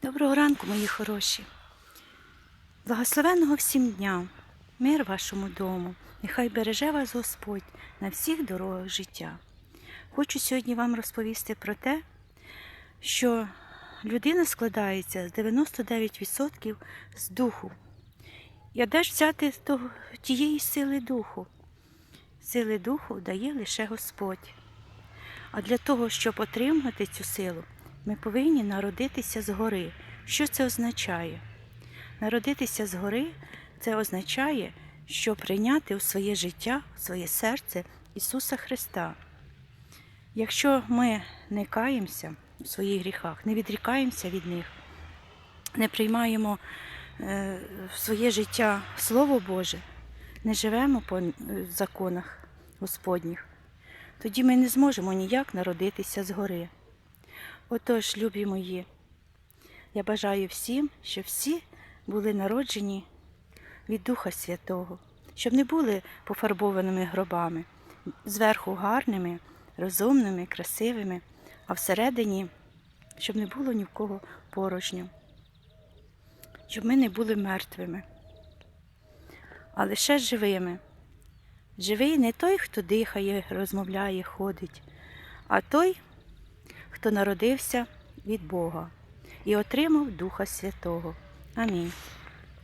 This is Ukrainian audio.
Доброго ранку, мої хороші. Благословенного всім дня, мир вашому дому. Нехай береже вас Господь на всіх дорогах життя. Хочу сьогодні вам розповісти про те, що людина складається з 99% з духу. І де ж взяти того- тієї сили духу? Сили духу дає лише Господь. А для того, щоб отримати цю силу, ми повинні народитися згори. Що це означає? Народитися згори це означає, що прийняти у своє життя, у своє серце Ісуса Христа. Якщо ми не каємося у своїх гріхах, не відрікаємося від них, не приймаємо е, в своє життя Слово Боже, не живемо по е, законах Господніх, тоді ми не зможемо ніяк народитися згори. Отож, любі мої, я бажаю всім, щоб всі були народжені від Духа Святого, щоб не були пофарбованими гробами, зверху гарними, розумними, красивими, а всередині, щоб не було ні в кого порожньо, щоб ми не були мертвими, а лише живими. Живий не той, хто дихає, розмовляє, ходить, а той, хто народився від Бога і отримав Духа Святого. Амінь.